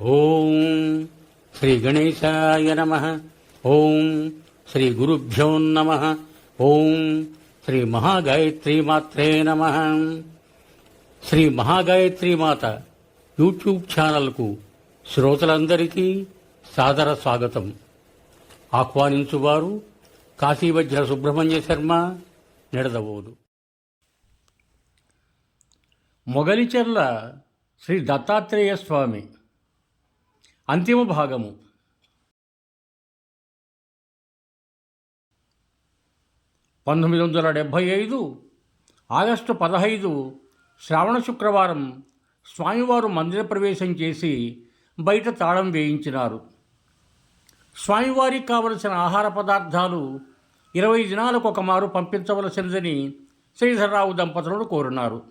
ఓం శ్రీ గణేశాయ నమ. ఓం శ్రీ గురుభ్యో నమ. ఓం శ్రీ మహాగాయత్రి మాత్రే నమ. శ్రీ మహాగాయత్రి మాత యూట్యూబ్ ఛానల్కు శ్రోతలందరికీ సాదర స్వాగతం. ఆహ్వానించువారు కాశీవజ్ర సుబ్రహ్మణ్య శర్మ నిడదవోదు. మొగలిచెర్ల శ్రీ దత్తాత్రేయ స్వామి అంతిమ భాగము. పంతొమ్మిది వందల డెబ్భై ఐదు ఆగస్టు పదహైదు శ్రావణ శుక్రవారం స్వామివారు మందిర ప్రవేశం చేసి బయట తాళం వేయించినారు. స్వామివారికి కావలసిన ఆహార పదార్థాలు ఇరవై దినాలకు ఒక మారు పంపించవలసినదని శ్రీధర్రావు దంపతులను కోరినారు.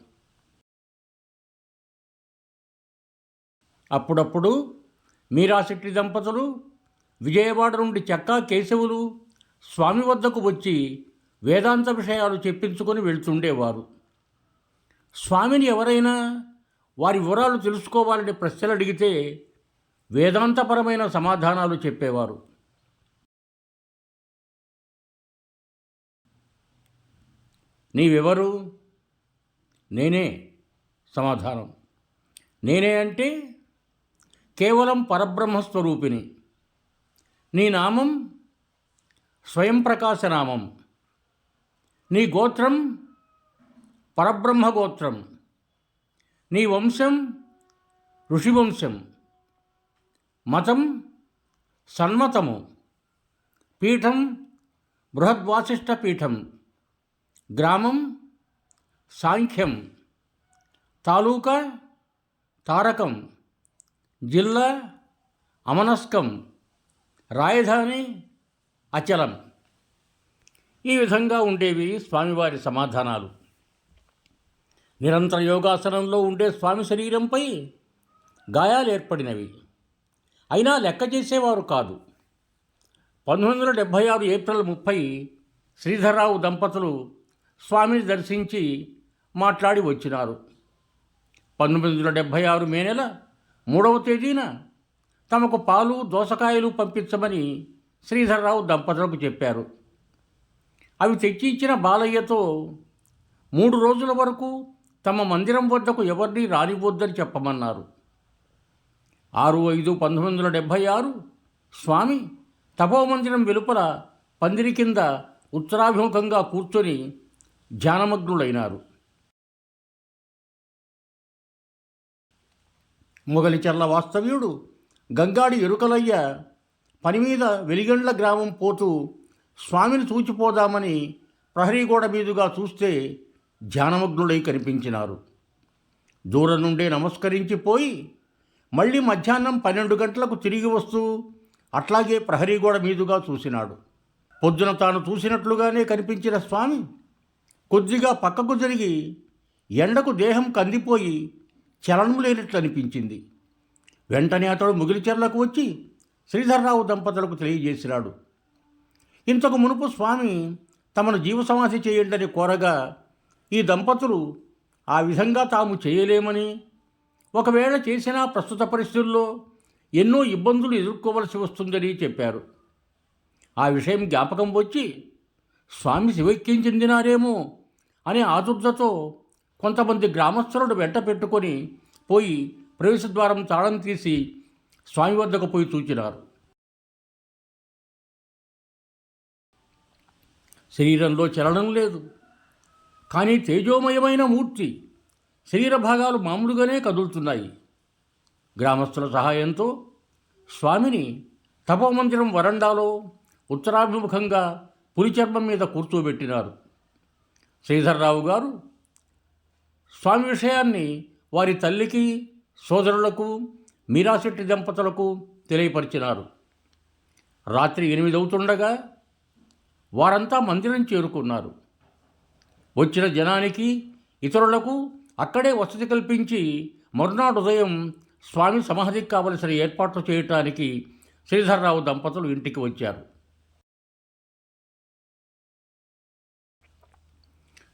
అప్పుడప్పుడు మీరాశెట్టి దంపతులు విజయవాడ నుండి చెక్కా కేశవులు స్వామి వద్దకు వచ్చి వేదాంత విషయాలు చెప్పించుకొని వెళ్తుండేవారు. స్వామిని ఎవరైనా వారి వివరాలు తెలుసుకోవాలని ప్రశ్నలు అడిగితే వేదాంతపరమైన సమాధానాలు చెప్పేవారు. నీవెవరు? నేనే సమాధానం. నేనే అంటే కేవలం పరబ్రహ్మస్వరూపిణి. నీ నామం స్వయం ప్రకాశనామం. నీ గోత్రం పరబ్రహ్మ గోత్రం నీ వంశం ఋషివంశం. మతం సన్మతము. పీఠం బృహద్వాసిష్ట పీఠం గ్రామం సాంఖ్యం. తాలూకా తారకం. జిల్లా అమనస్కం రాజధాని అచలం. ఈ విధంగా ఉండేవి స్వామివారి సమాధానాలు. నిరంతర యోగాసనంలో ఉండే స్వామి శరీరంపై గాయాలు ఏర్పడినవి. అయినా లెక్క చేసేవారు కాదు. పంతొమ్మిది వందల డెబ్భై ఆరు ఏప్రిల్ ముప్పై శ్రీధర్రావు దంపతులు స్వామిని దర్శించి మాట్లాడి వచ్చినారు. పంతొమ్మిది వందల డెబ్భై ఆరు మే నెల మూడవ తేదీన తమకు పాలు దోసకాయలు పంపించమని శ్రీధర్రావు దంపతులకు చెప్పారు. అవి తెచ్చి ఇచ్చిన బాలయ్యతో మూడు రోజుల వరకు తమ మందిరం వద్దకు ఎవరిని రానివద్దని చెప్పమన్నారు. ఆరు ఐదు పంతొమ్మిది వందల డెబ్భై ఆరు స్వామి తపోమందిరం వెలుపల పందిరి కింద ఉత్తరాభిముఖంగా కూర్చొని ధ్యానమగ్నులైనారు. మొగలిచెర్ల వాస్తవ్యుడు గంగాడి ఎరుకలయ్య పని మీద వెలిగండ్ల గ్రామం పోతూ స్వామిని చూచిపోదామని ప్రహరీగోడ మీదుగా చూస్తే ధ్యానమగ్నుడై కనిపించినారు. దూరం నుండే నమస్కరించిపోయి మళ్ళీ మధ్యాహ్నం పన్నెండు గంటలకు తిరిగి వస్తూ అట్లాగే ప్రహరీగోడ మీదుగా చూసినాడు. పొద్దున తాను చూసినట్లుగానే కనిపించిన స్వామి కొద్దిగా పక్కకు జరిగి ఎండకు దేహం కందిపోయి చలనం లేనట్లు అనిపించింది. వెంటనే అతడు ముగిలిచెర్లకు వచ్చి శ్రీధర్రావు దంపతులకు తెలియజేసినాడు. ఇంతకు మునుపు స్వామి తమను జీవసమాధి చేయండి కోరగా ఈ దంపతులు ఆ విధంగా తాము చేయలేమని ఒకవేళ చేసినా ప్రస్తుత పరిస్థితుల్లో ఎన్నో ఇబ్బందులు ఎదుర్కోవలసి వస్తుందని చెప్పారు. ఆ విషయం జ్ఞాపకం వచ్చి స్వామి శివైక్యం చెందినారేమో అనే ఆదుర్దతో కొంతమంది గ్రామస్తులను వెంట పెట్టుకొని పోయి ప్రవేశద్వారం తాళం తీసి స్వామి వద్దకు పోయి చూచినారు. శరీరంలో చలనం లేదు. కానీ తేజోమయమైన మూర్తి శరీర భాగాలు మామూలుగానే కదులుతున్నాయి. గ్రామస్తుల సహాయంతో స్వామిని తపోమందిరం వరండాలో ఉత్తరాభిముఖంగా పులిచర్మం మీద కూర్చోబెట్టినారు. శ్రీధర్రావు గారు స్వామి విషయాన్ని వారి తల్లికి సోదరులకు మీరాశెట్టి దంపతులకు తెలియపరిచినారు. రాత్రి ఎనిమిది అవుతుండగా వారంతా మందిరం చేరుకున్నారు. వచ్చిన జనానికి ఇతరులకు అక్కడే వసతి కల్పించి మరునాడు ఉదయం స్వామి సమాధికి కావలసిన ఏర్పాట్లు చేయటానికి శ్రీధర్రావు దంపతులు ఇంటికి వచ్చారు.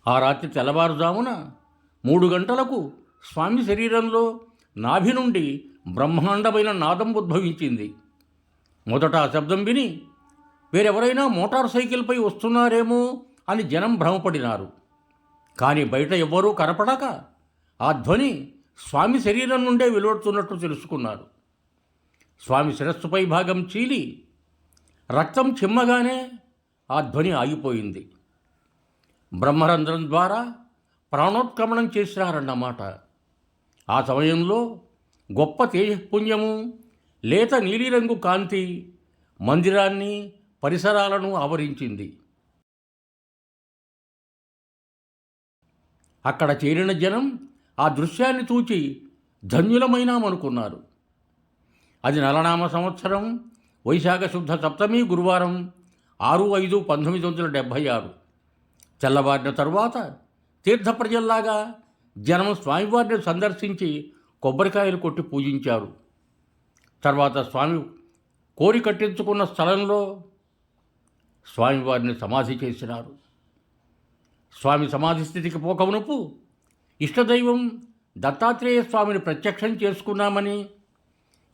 ఆ రాత్రి తెల్లవారుజామున మూడు గంటలకు స్వామి శరీరంలో నాభి నుండి బ్రహ్మాండమైన నాదం ఉద్భవించింది. మొదట ఆ శబ్దం విని వేరెవరైనా మోటార్ సైకిల్పై వస్తున్నారేమో అని జనం భ్రమపడినారు. కానీ బయట ఎవ్వరూ కనపడక ఆ ధ్వని స్వామి శరీరం నుండే వెలువడుతున్నట్టు తెలుసుకున్నారు. స్వామి శిరస్సుపై భాగం చీలి రక్తం చిమ్మగానే ఆ ధ్వని ఆగిపోయింది. బ్రహ్మరంధ్రం ద్వారా ప్రాణోత్క్రమణం చేసినారన్నమాట. ఆ సమయంలో గొప్ప తేజపుణ్యము లేత నీలిరంగు కాంతి మందిరాన్ని పరిసరాలను ఆవరించింది. అక్కడ చేరిన జనం ఆ దృశ్యాన్ని చూచి ధన్యులమైనామనుకున్నారు. అది నలనామ సంవత్సరం వైశాఖ శుద్ధ సప్తమి గురువారం ఆరు ఐదు పంతొమ్మిది వందల డెబ్భై ఆరు. తెల్లవారిన తరువాత తీర్థ ప్రజల్లాగా జనం స్వామివారిని సందర్శించి కొబ్బరికాయలు కొట్టి పూజించారు. తర్వాత స్వామి కోరి కట్టించుకున్న స్థలంలో స్వామివారిని సమాధి చేసినారు. స్వామి సమాధి స్థితికి పోకమునుపు ఇష్టదైవం దత్తాత్రేయ స్వామిని ప్రత్యక్షం చేసుకున్నామని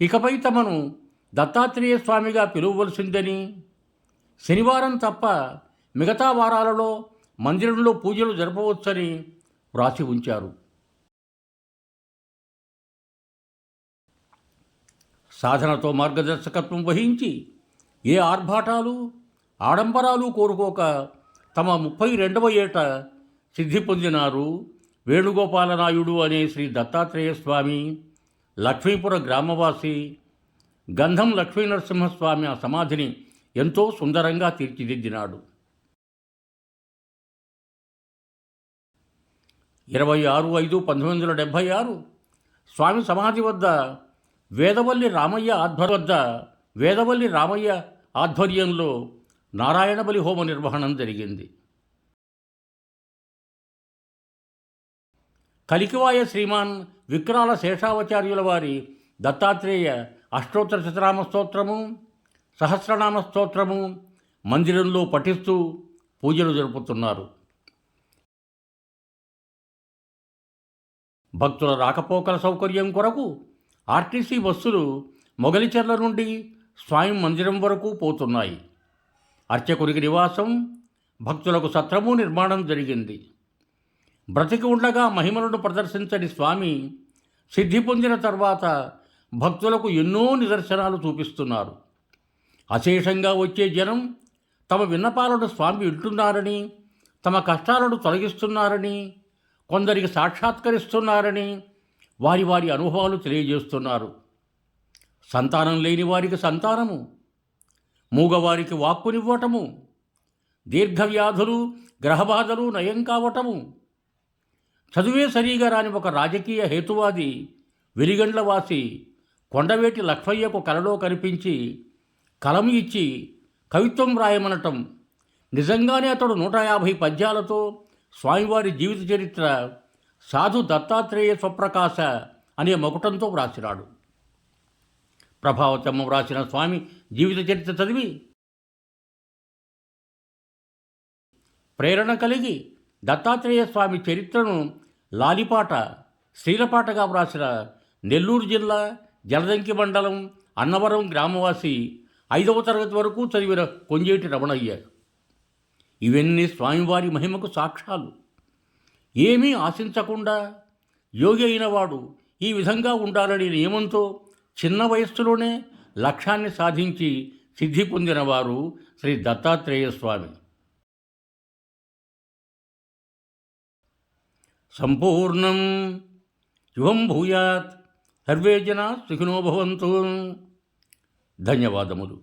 ఇకపై తమను దత్తాత్రేయ స్వామిగా పిలువవలసిందని శనివారం తప్ప మిగతా వారాలలో మందిరంలో పూజలు జరపవచ్చని వ్రాసి ఉంచారు. సాధనతో మార్గదర్శకత్వం వహించి ఏ ఆర్భాటాలు ఆడంబరాలు కోరుకోక తమ ముప్పై రెండవ ఏట సిద్ధి పొందినారు వేణుగోపాలనాయుడు అనే శ్రీ దత్తాత్రేయ స్వామి లక్ష్మీపుర గ్రామవాసి గంధం లక్ష్మీనరసింహస్వామి ఆ సమాధిని ఎంతో సుందరంగా తీర్చిదిద్దినాడు. ఇరవై ఆరు ఐదు పంతొమ్మిది వందల డెబ్భై ఆరు. స్వామి సమాధి వద్ద వేదవల్లి రామయ్య ఆధ్వర్య వద్ద వేదవల్లి రామయ్య ఆధ్వర్యంలో నారాయణ బలి హోమ నిర్వహణం జరిగింది. కలికివాయ శ్రీమాన్ విక్రాల శేషావచార్యుల వారి దత్తాత్రేయ అష్టోత్తర శతనామ స్తోత్రము సహస్రనామ స్తోత్రము మందిరంలో పఠిస్తూ పూజలు జరుపుతున్నారు. భక్తుల రాకపోకల సౌకర్యం కొరకు ఆర్టీసీ బస్సులు మొగలిచెర్ల నుండి స్వామి మందిరం వరకు పోతున్నాయి. అర్చకునికి నివాసం భక్తులకు సత్రము నిర్మాణం జరిగింది. బ్రతికి ఉండగా మహిమలను ప్రదర్శించని స్వామి సిద్ధి పొందిన తర్వాత భక్తులకు ఎన్నో నిదర్శనాలు చూపిస్తున్నారు. అశేషంగా వచ్చే జనం తమ విన్నపాలను స్వామి వింటున్నారని తమ కష్టాలను తొలగిస్తున్నారని కొందరికి సాక్షాత్కరిస్తున్నారని వారి వారి అనుభవాలు తెలియజేస్తున్నారు. సంతానం లేని వారికి సంతానము మూగవారికి వాక్కునివ్వటము దీర్ఘవ్యాధులు గ్రహబాధలు నయం కావటము. చదువే సరిగా రాని ఒక రాజకీయ హేతువాది వెలిగండ్లవాసి కొండవేటి లక్ష్మయ్యకు కలలో కనిపించి కలం ఇచ్చి కవిత్వం రాయమనటం నిజంగానే అతడు నూట యాభై పద్యాలతో స్వామివారి జీవిత చరిత్ర సాధు దత్తాత్రేయ స్వప్రకాశ అనే మకుటంతో వ్రాసినాడు. ప్రభావతమ్మ వ్రాసిన స్వామి జీవిత చరిత్ర చదివి ప్రేరణ కలిగి దత్తాత్రేయ స్వామి చరిత్రను లాలిపాట శ్రీలపాటగా వ్రాసిన నెల్లూరు జిల్లా జలదంకి మండలం అన్నవరం గ్రామవాసి ఐదవ తరగతి వరకు చదివిన కొంజేటి రమణయ్య. ఇవన్నీ స్వామివారి మహిమకు సాక్ష్యాలు. ఏమీ ఆశించకుండా యోగి అయినవాడు ఈ విధంగా ఉండాలని నియమంతో చిన్న వయస్సులోనే లక్ష్యాన్ని సాధించి సిద్ధి పొందినవారు శ్రీ దత్తాత్రేయ స్వామి. సంపూర్ణం శుభం భూయాత్ సర్వే జన సుఖినోభవంతు ధన్యవాదములు.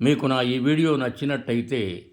మీకు నా ఈ వీడియో నచ్చినట్టయితే